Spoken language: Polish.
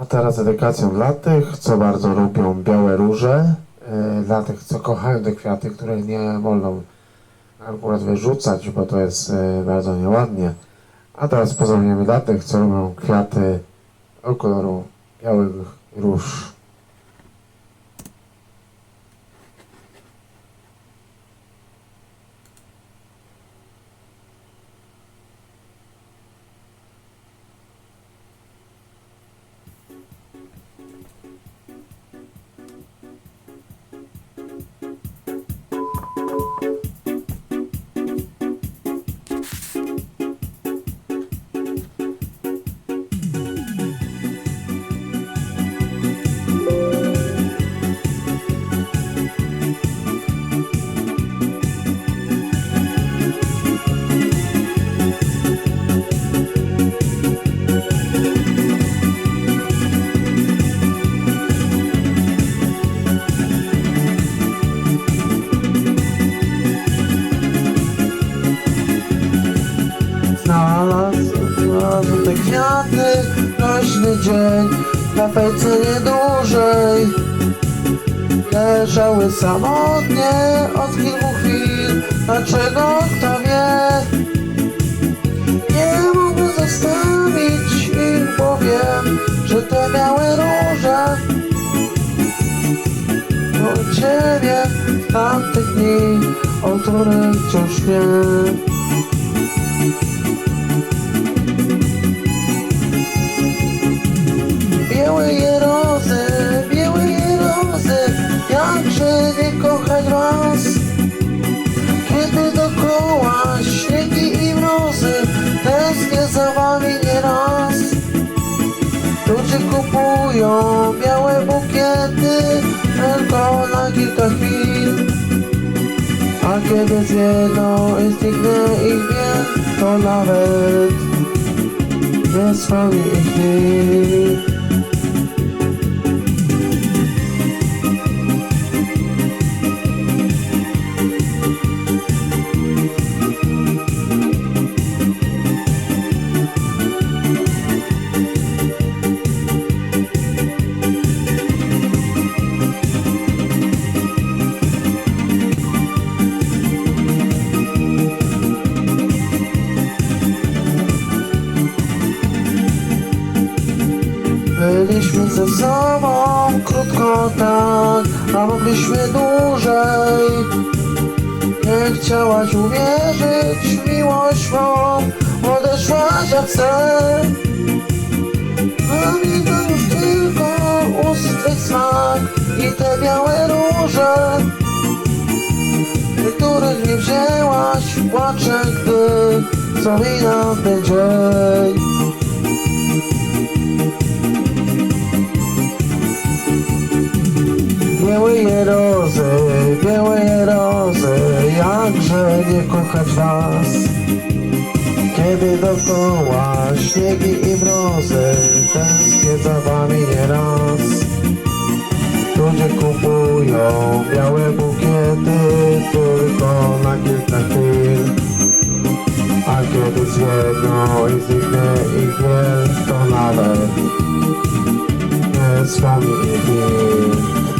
A teraz dedykacją dla tych, co bardzo lubią białe róże, e, dla tych, co kochają te kwiaty, które nie wolno akurat wyrzucać, bo to jest e, bardzo nieładnie. A teraz pozdrowieniami dla tych, co lubią kwiaty o koloru białych róż. Te kwiaty, nośny dzień, na fejce nie dłużej. Leżały samotnie od kilku chwil, dlaczego kto wie? Nie mogę zostawić ich, bo wiem, że te białe róże były ciebie tamtych dni, o których wciąż wiem. Tęsknię za wami nieraz. Ludzie kupują białe bukiety, tylko na kilka chwil. A kiedy zjedną i zniknę ich bieg, to nawet nie wspomni ich. Byliśmy ze sobą krótko tak, a mogliśmy dłużej. Nie chciałaś uwierzyć miłość mą, odeszłaś jak sen. Pamiętam już tylko ust smak i te białe róże, których nie wzięłaś, płaczę, gdy wspominam ten dzień. Jakże nie kochać was. Kiedy dookoła śniegi i mrozy, tęsknię za wami nieraz. Ludzie kupują białe bukiety tylko na kilka chwil. A kiedy zjedną i zniknie ich wiek, to nawet nie wspomni ich.